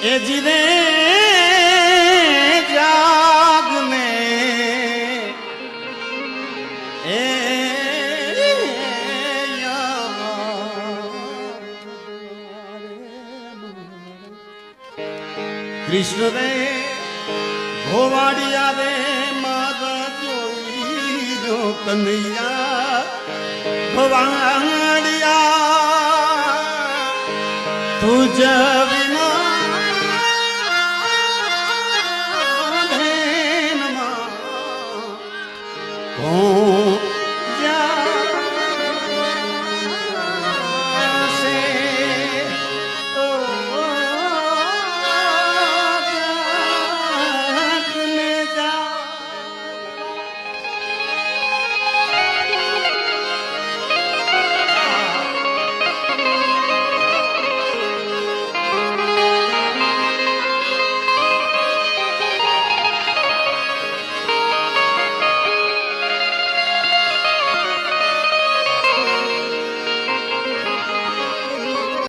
એ જીને જાગને એ કૃષ્ણ રે ભોવાડિયા રે મારા જોઈ જો કનૈયા ભવાડિયા તુજ com